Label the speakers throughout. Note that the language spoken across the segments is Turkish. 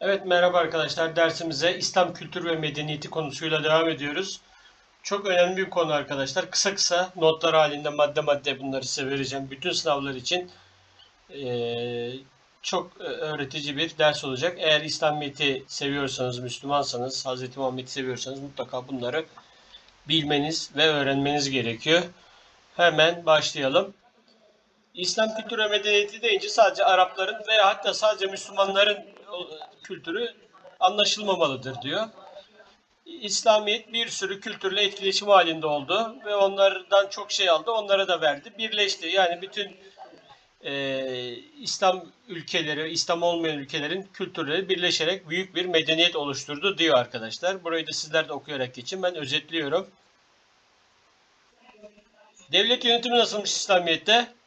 Speaker 1: Evet merhaba arkadaşlar dersimize İslam kültürü ve medeniyeti konusuyla devam ediyoruz. Çok önemli bir konu arkadaşlar. Kısa kısa notlar halinde madde madde bunları size vereceğim. Bütün sınavlar için eee, çok öğretici bir ders olacak. Eğer İslamiyet'i seviyorsanız, Müslümansanız, Hz. Muhammed'i seviyorsanız mutlaka bunları bilmeniz ve öğrenmeniz gerekiyor. Hemen başlayalım. İslam kültürü ve medeniyeti deyince sadece Arapların veya hatta sadece Müslümanların o, kültürü anlaşılmamalıdır diyor. İslamiyet bir sürü kültürle etkileşim halinde oldu ve onlardan çok şey aldı, onlara da verdi. Birleşti. Yani bütün e, İslam ülkeleri, İslam olmayan ülkelerin kültürleri birleşerek büyük bir medeniyet oluşturdu diyor arkadaşlar. Burayı da sizler de okuyarak geçin. Ben özetliyorum. Devlet yönetimi nasılmış İslamiyet'te?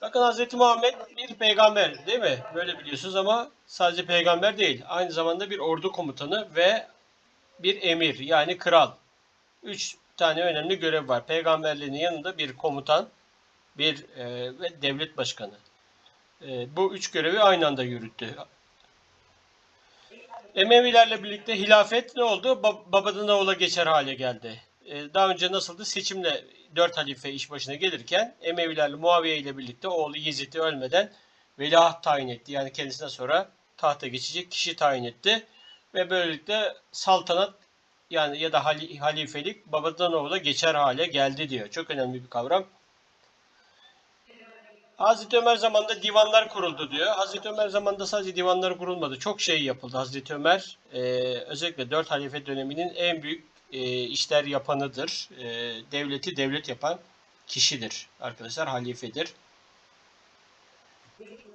Speaker 1: Bakın Hz. Muhammed bir peygamber değil mi? Böyle biliyorsunuz ama sadece peygamber değil. Aynı zamanda bir ordu komutanı ve bir emir yani kral. Üç tane önemli görev var. Peygamberliğinin yanında bir komutan, bir e, ve devlet başkanı. E, bu üç görevi aynı anda yürüttü. Emevilerle birlikte hilafet ne oldu? Ba- babadan oğula geçer hale geldi. E, daha önce nasıldı? Seçimle dört halife iş başına gelirken Emevilerle Muaviye ile birlikte oğlu Yezid'i ölmeden veliaht tayin etti. Yani kendisinden sonra tahta geçecek kişi tayin etti. Ve böylelikle saltanat yani ya da hali- halifelik babadan oğula geçer hale geldi diyor. Çok önemli bir kavram. Hazreti Ömer zamanında divanlar kuruldu diyor. Hazreti Ömer zamanında sadece divanlar kurulmadı. Çok şey yapıldı. Hazreti Ömer e, özellikle dört halife döneminin en büyük e, işler yapanıdır. E, devleti devlet yapan kişidir arkadaşlar. Halifedir.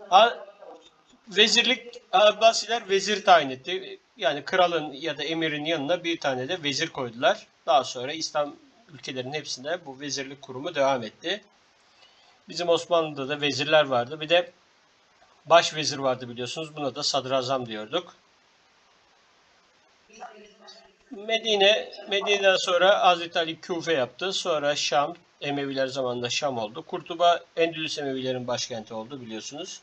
Speaker 1: Ha, vezirlik Abbasiler vezir tayin etti. Yani kralın ya da emirin yanına bir tane de vezir koydular. Daha sonra İslam ülkelerinin hepsinde bu vezirlik kurumu devam etti. Bizim Osmanlı'da da vezirler vardı. Bir de baş vezir vardı biliyorsunuz. Buna da sadrazam diyorduk. Medine, Medine'den sonra Hazreti Ali Küfe yaptı. Sonra Şam, Emeviler zamanında Şam oldu. Kurtuba Endülüs Emevilerin başkenti oldu biliyorsunuz.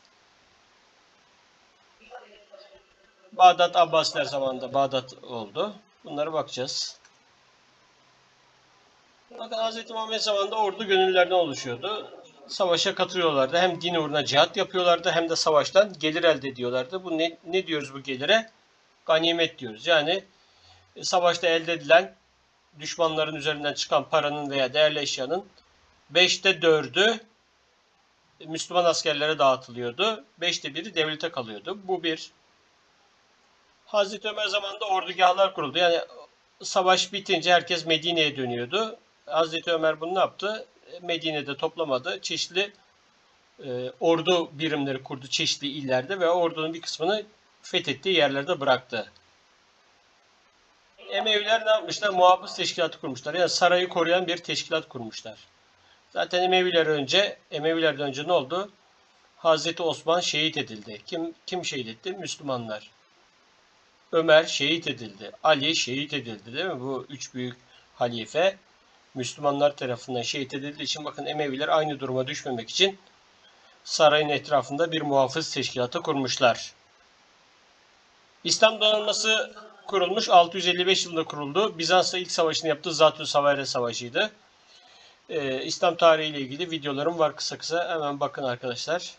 Speaker 1: Bağdat Abbasiler zamanında Bağdat oldu. Bunlara bakacağız. Bakın Hz. Muhammed zamanında ordu gönüllerden oluşuyordu. Savaşa katılıyorlardı. Hem din uğruna cihat yapıyorlardı hem de savaştan gelir elde ediyorlardı. Bu ne, ne diyoruz bu gelire? Ganimet diyoruz. Yani savaşta elde edilen düşmanların üzerinden çıkan paranın veya değerli eşyanın 5'te 4'ü Müslüman askerlere dağıtılıyordu. 5'te 1'i devlete kalıyordu. Bu bir. Hazreti Ömer zamanında ordugahlar kuruldu. Yani savaş bitince herkes Medine'ye dönüyordu. Hazreti Ömer bunu ne yaptı? Medine'de toplamadı. Çeşitli e, ordu birimleri kurdu çeşitli illerde ve ordunun bir kısmını fethettiği yerlerde bıraktı. Emeviler ne yapmışlar? Muhafız teşkilatı kurmuşlar. Yani sarayı koruyan bir teşkilat kurmuşlar. Zaten Emeviler önce, Emevilerden önce ne oldu? Hazreti Osman şehit edildi. Kim kim şehit etti? Müslümanlar. Ömer şehit edildi. Ali şehit edildi değil mi? Bu üç büyük halife Müslümanlar tarafından şehit edildiği için bakın Emeviler aynı duruma düşmemek için sarayın etrafında bir muhafız teşkilatı kurmuşlar. İslam donanması kurulmuş. 655 yılında kuruldu. Bizans'la ilk savaşını yaptığı Zatü Savare Savaşı'ydı. Ee, İslam tarihiyle ilgili videolarım var kısa kısa. Hemen bakın arkadaşlar.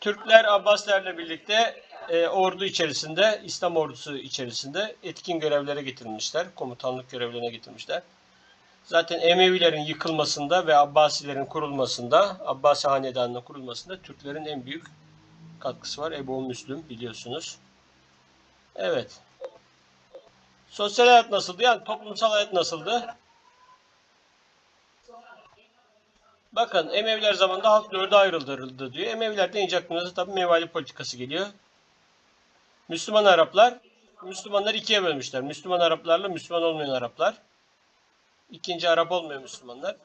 Speaker 1: Türkler Abbasilerle birlikte e, ordu içerisinde, İslam ordusu içerisinde etkin görevlere getirilmişler. Komutanlık görevlerine getirmişler. Zaten Emevilerin yıkılmasında ve Abbasilerin kurulmasında, Abbasi Hanedanı'nın kurulmasında Türklerin en büyük katkısı var. Ebu Müslüm biliyorsunuz. Evet. Sosyal hayat nasıldı? Yani toplumsal hayat nasıldı? Bakın Emeviler zamanında halk dörde ayrıldı diyor. Emeviler deyince aklınıza tabii mevali politikası geliyor. Müslüman Araplar, Müslümanlar ikiye bölmüşler. Müslüman Araplarla Müslüman olmayan Araplar. İkinci Arap olmayan Müslümanlar.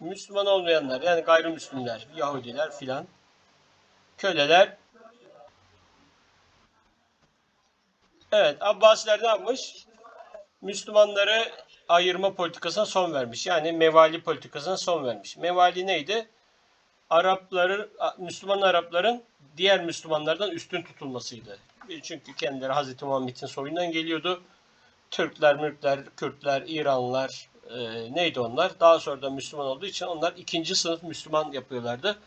Speaker 1: Müslüman olmayanlar yani gayrimüslimler, Yahudiler filan. Köleler. Evet Abbasiler ne yapmış? Müslümanları ayırma politikasına son vermiş. Yani mevali politikasına son vermiş. Mevali neydi? Arapların, Müslüman Arapların diğer Müslümanlardan üstün tutulmasıydı. Çünkü kendileri Hazreti Muhammed'in soyundan geliyordu. Türkler, Mürkler, Kürtler, İranlılar e, neydi onlar? Daha sonra da Müslüman olduğu için onlar ikinci sınıf Müslüman yapıyorlardı.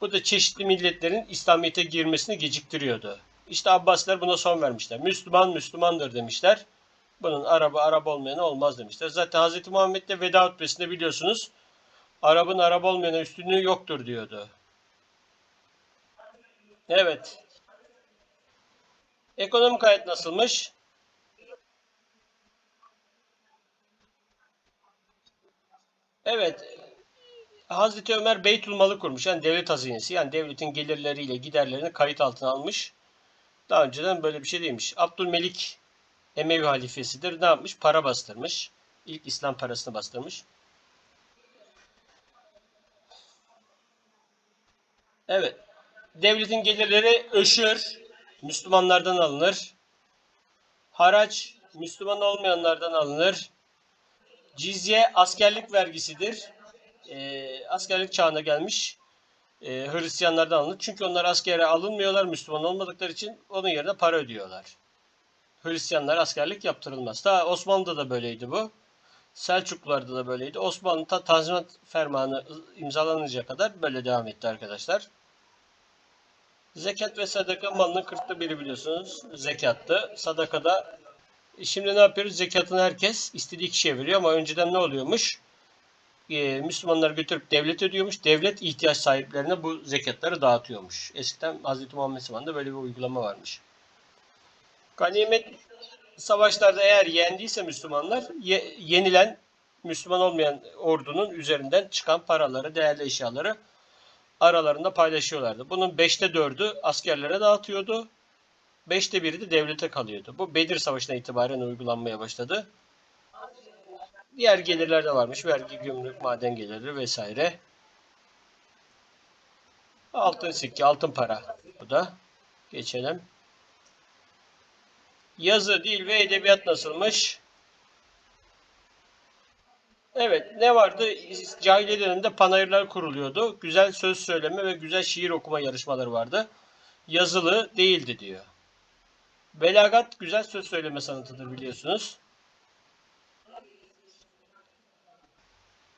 Speaker 1: Bu da çeşitli milletlerin İslamiyet'e girmesini geciktiriyordu. İşte Abbasiler buna son vermişler. Müslüman Müslümandır demişler. Bunun araba Arap olmayana olmaz demişler. Zaten Hz. Muhammed de veda hutbesinde biliyorsunuz Arap'ın Arap olmayana üstünlüğü yoktur diyordu. Evet. Ekonomik hayat nasılmış? Evet. Hazreti Ömer Beytül Mal'ı kurmuş. Yani devlet hazinesi. Yani devletin gelirleriyle giderlerini kayıt altına almış. Daha önceden böyle bir şey değilmiş. Abdülmelik Emevi halifesidir. Ne yapmış? Para bastırmış. İlk İslam parasını bastırmış. Evet. Devletin gelirleri öşür, Müslümanlardan alınır. Haraç, Müslüman olmayanlardan alınır. Cizye askerlik vergisidir. Ee, askerlik çağına gelmiş e, Hristiyanlardan alınır. Çünkü onlar askere alınmıyorlar Müslüman olmadıkları için onun yerine para ödüyorlar. Hristiyanlar askerlik yaptırılmaz. Daha Osmanlı'da da böyleydi bu. Selçuklularda da böyleydi. Osmanlı'da Tanzimat Fermanı imzalanıncaya kadar böyle devam etti arkadaşlar. Zekat ve sadaka malının kırkta biri biliyorsunuz. Zekattı. Sadakada şimdi ne yapıyoruz? Zekatını herkes istediği kişiye veriyor ama önceden ne oluyormuş? Ee, Müslümanlar götürüp devlet ödüyormuş. Devlet ihtiyaç sahiplerine bu zekatları dağıtıyormuş. Eskiden Hz. Muhammed zamanında böyle bir uygulama varmış. Ganimet savaşlarda eğer yendiyse Müslümanlar ye, yenilen Müslüman olmayan ordunun üzerinden çıkan paraları, değerli eşyaları aralarında paylaşıyorlardı. Bunun beşte dördü askerlere dağıtıyordu. Beşte biri de devlete kalıyordu. Bu Bedir Savaşı'na itibaren uygulanmaya başladı. Diğer gelirler de varmış. Vergi, gümrük, maden geliri vesaire. Altın sikke, altın para. Bu da. Geçelim. Yazı, dil ve edebiyat nasılmış? Evet, ne vardı? Cahiliye döneminde panayırlar kuruluyordu. Güzel söz söyleme ve güzel şiir okuma yarışmaları vardı. Yazılı değildi diyor. Belagat güzel söz söyleme sanatıdır biliyorsunuz.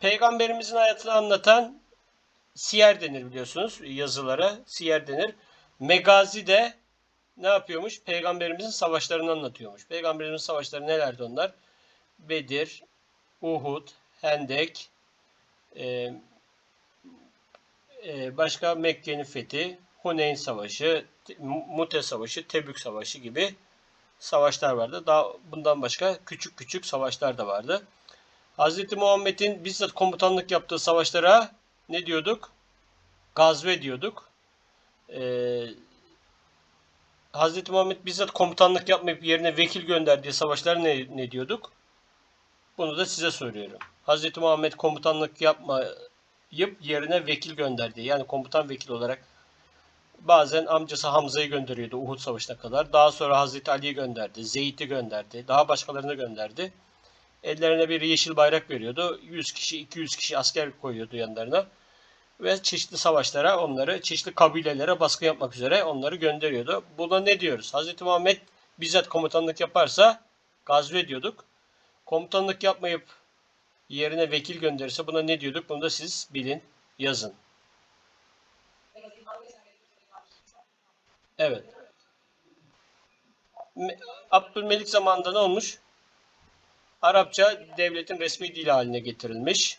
Speaker 1: Peygamberimizin hayatını anlatan siyer denir biliyorsunuz yazılara. Siyer denir. Megazi de ne yapıyormuş? Peygamberimizin savaşlarını anlatıyormuş. Peygamberimizin savaşları nelerdi onlar? Bedir, Uhud, Hendek, e, e, başka Mekke'nin fethi, Huneyn Savaşı, Mute Savaşı, Tebük Savaşı gibi savaşlar vardı. Daha bundan başka küçük küçük savaşlar da vardı. Hz. Muhammed'in bizzat komutanlık yaptığı savaşlara ne diyorduk? Gazve diyorduk. Ee, Hz. Muhammed bizzat komutanlık yapmayıp yerine vekil gönderdiği savaşlar ne, ne diyorduk? Bunu da size soruyorum. Hz. Muhammed komutanlık yapmayıp yerine vekil gönderdi. Yani komutan vekil olarak bazen amcası Hamza'yı gönderiyordu Uhud Savaşı'na kadar. Daha sonra Hazreti Ali'yi gönderdi, Zeyd'i gönderdi, daha başkalarını gönderdi. Ellerine bir yeşil bayrak veriyordu. 100 kişi, 200 kişi asker koyuyordu yanlarına. Ve çeşitli savaşlara onları, çeşitli kabilelere baskı yapmak üzere onları gönderiyordu. Buna ne diyoruz? Hz. Muhammed bizzat komutanlık yaparsa gazve diyorduk. Komutanlık yapmayıp yerine vekil gönderirse buna ne diyorduk? Bunu da siz bilin, yazın. Evet. Abdülmelik zamanında ne olmuş? Arapça devletin resmi dili haline getirilmiş.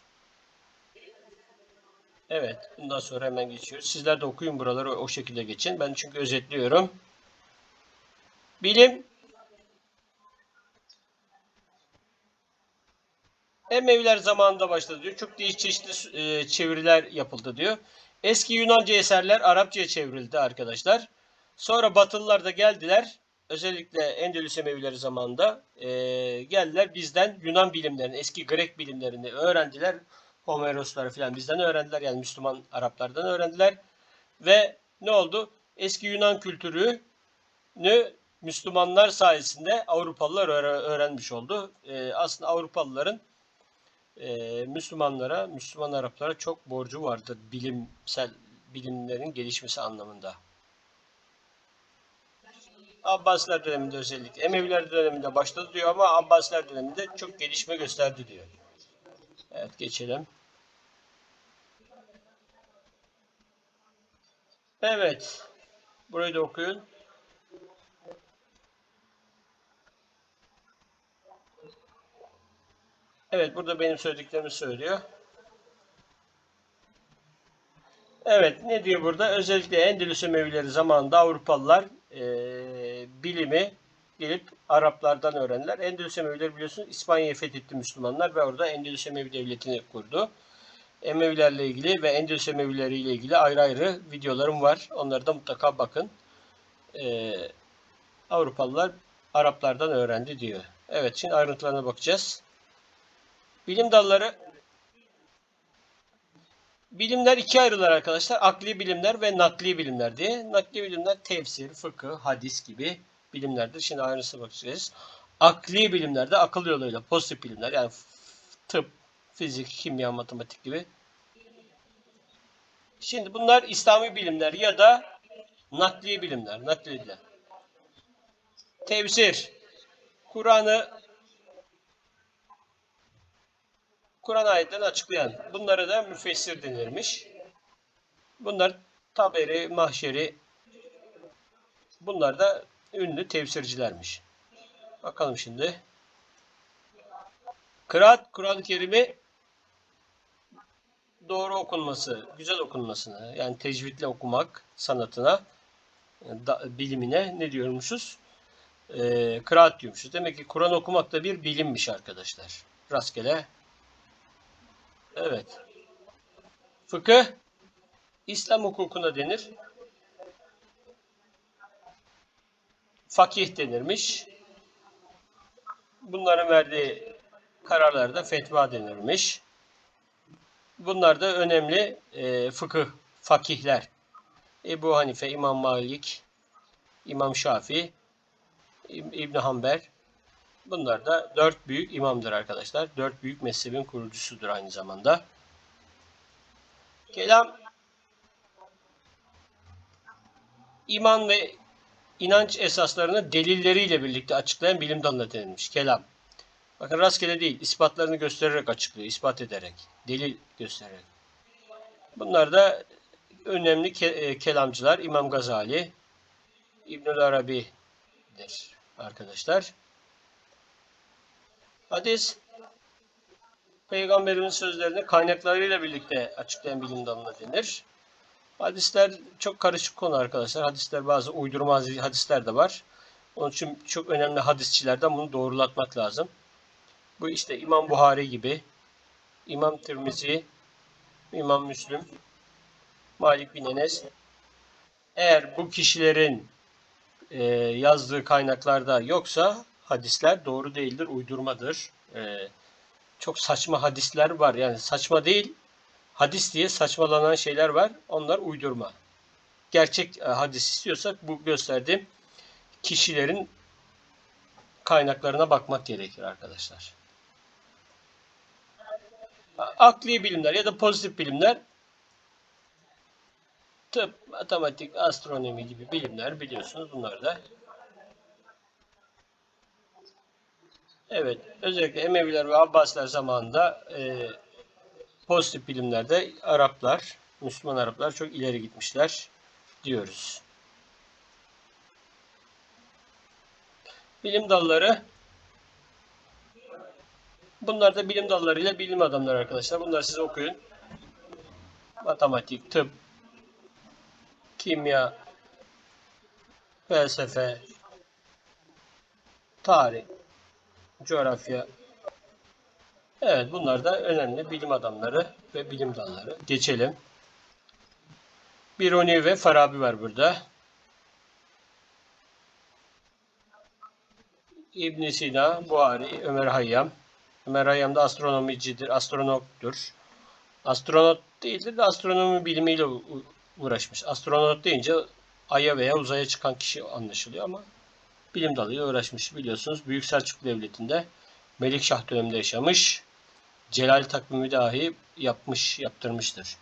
Speaker 1: Evet, bundan sonra hemen geçiyoruz. Sizler de okuyun buraları o şekilde geçin. Ben çünkü özetliyorum. Bilim Emeviler zamanında başladı diyor. Çok değişik çeşitli e, çeviriler yapıldı diyor. Eski Yunanca eserler Arapçaya çevrildi arkadaşlar. Sonra Batılılar da geldiler. Özellikle Endülüs Emevileri zamanında e, geldiler bizden Yunan bilimlerini, eski Grek bilimlerini öğrendiler. Homerosları falan bizden öğrendiler. Yani Müslüman Araplardan öğrendiler. Ve ne oldu? Eski Yunan kültürünü Müslümanlar sayesinde Avrupalılar öğrenmiş oldu. E, aslında Avrupalıların e, Müslümanlara, Müslüman Araplara çok borcu vardır bilimsel bilimlerin gelişmesi anlamında. Abbasiler döneminde özellikle Emeviler döneminde başladı diyor ama Abbasiler döneminde çok gelişme gösterdi diyor. Evet geçelim. Evet. Burayı da okuyun. Evet burada benim söylediklerimi söylüyor. Evet ne diyor burada? Özellikle Endülüs Emevileri zamanında Avrupalılar eee, bilimi gelip Araplardan öğrendiler. Endülüs Emevileri biliyorsunuz İspanya'yı fethetti Müslümanlar ve orada Endülüs Emevi Devleti'ni kurdu. Emevilerle ilgili ve Endülüs Emevileri ile ilgili ayrı ayrı videolarım var. Onları da mutlaka bakın. Eee, Avrupalılar Araplardan öğrendi diyor. Evet şimdi ayrıntılarına bakacağız. Bilim dalları Bilimler ikiye ayrılır arkadaşlar. Akli bilimler ve nakli bilimler diye. Nakli bilimler tefsir, fıkıh, hadis gibi bilimlerdir. Şimdi ayrıntısına bakacağız. Akli bilimlerde akıl yoluyla pozitif bilimler yani tıp, fizik, kimya, matematik gibi. Şimdi bunlar İslami bilimler ya da nakli bilimler. Nakli bilimler. Tefsir. Kur'an'ı Kur'an ayetlerini açıklayan. Bunlara da müfessir denirmiş. Bunlar Taberi, Mahşeri bunlar da ünlü tefsircilermiş. Bakalım şimdi. Kıraat, Kur'an-ı Kerim'i doğru okunması, güzel okunmasına, yani tecvidle okumak sanatına, da, bilimine ne diyormuşuz? Ee, kıraat diyormuşuz. Demek ki Kur'an okumak da bir bilimmiş arkadaşlar. Rastgele Evet. Fıkıh İslam hukukuna denir. Fakih denirmiş. Bunların verdiği kararlarda fetva denirmiş. Bunlar da önemli e, fıkıh, fakihler. Ebu Hanife, İmam Malik, İmam Şafii, İb- İbn Hanbel. Bunlar da dört büyük imamdır arkadaşlar. Dört büyük mezhebin kurucusudur aynı zamanda. Kelam iman ve inanç esaslarını delilleriyle birlikte açıklayan bilim dalına denilmiş. Kelam. Bakın rastgele değil, ispatlarını göstererek açıklıyor, ispat ederek, delil göstererek. Bunlar da önemli ke- e, kelamcılar İmam Gazali, İbnül Arabi'dir arkadaşlar. Hadis Peygamberimiz sözlerini kaynaklarıyla birlikte açıklayan bilim dalına denir. Hadisler çok karışık konu arkadaşlar. Hadisler bazı uydurma hadisler de var. Onun için çok önemli hadisçilerden bunu doğrulatmak lazım. Bu işte İmam Buhari gibi, İmam Tirmizi, İmam Müslim, Malik bin Enes. Eğer bu kişilerin e, yazdığı kaynaklarda yoksa hadisler doğru değildir, uydurmadır. E, çok saçma hadisler var. Yani saçma değil, hadis diye saçmalanan şeyler var. Onlar uydurma. Gerçek e, hadis istiyorsak bu gösterdiğim kişilerin kaynaklarına bakmak gerekir arkadaşlar. Akli bilimler ya da pozitif bilimler tıp, matematik, astronomi gibi bilimler biliyorsunuz bunlar da. Evet, özellikle Emeviler ve Abbasiler zamanında e, pozitif bilimlerde Araplar, Müslüman Araplar çok ileri gitmişler diyoruz. Bilim dalları Bunlar da bilim dallarıyla bilim adamları arkadaşlar. Bunları siz okuyun. Matematik, tıp, kimya, felsefe, tarih, coğrafya. Evet bunlar da önemli bilim adamları ve bilim dalları. Geçelim. Biruni ve Farabi var burada. İbn Sina, Buhari, Ömer Hayyam. Ömer Hayyam da astronomicidir, astronottur. Astronot değildir de astronomi bilimiyle uğraşmış. Astronot deyince Ay'a veya uzaya çıkan kişi anlaşılıyor ama bilim dalıyla uğraşmış biliyorsunuz. Büyük Selçuklu Devleti'nde Melikşah döneminde yaşamış. Celal takvimi dahi yapmış, yaptırmıştır.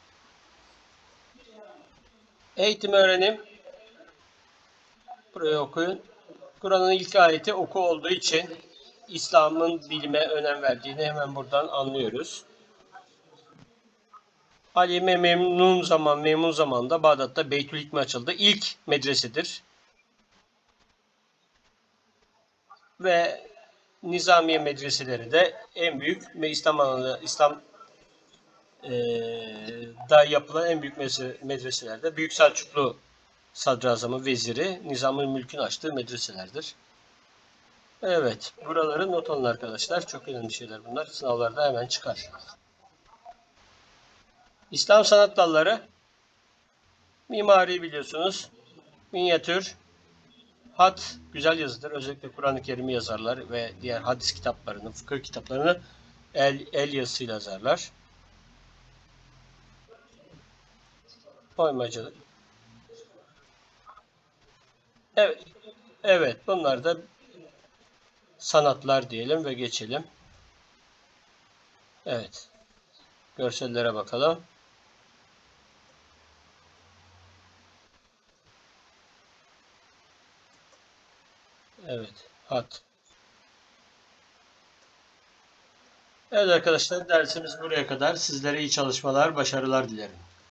Speaker 1: Eğitim öğrenim. Buraya okuyun. Kur'an'ın ilk ayeti oku olduğu için İslam'ın bilime önem verdiğini hemen buradan anlıyoruz. Halime Memnun zaman Memnun zamanda Bağdat'ta Beytül Hikme açıldı. İlk medresedir. Ve Nizamiye medreseleri de en büyük ve İslam alanında İslam eee, da yapılan en büyük medrese- medreselerde Büyük Selçuklu Sadrazamı Veziri Nizamül Mülk'ün açtığı medreselerdir. Evet, buraları not alın arkadaşlar. Çok önemli şeyler bunlar. Sınavlarda hemen çıkar. İslam sanat dalları mimari biliyorsunuz. Minyatür, hat güzel yazıdır. Özellikle Kur'an-ı Kerim'i yazarlar ve diğer hadis kitaplarını, fıkıh kitaplarını el, el yazısıyla yazarlar. Oymacılık. Evet, evet bunlar da sanatlar diyelim ve geçelim. Evet. Görsellere bakalım. Evet. Hat. Evet arkadaşlar dersimiz buraya kadar. Sizlere iyi çalışmalar, başarılar dilerim.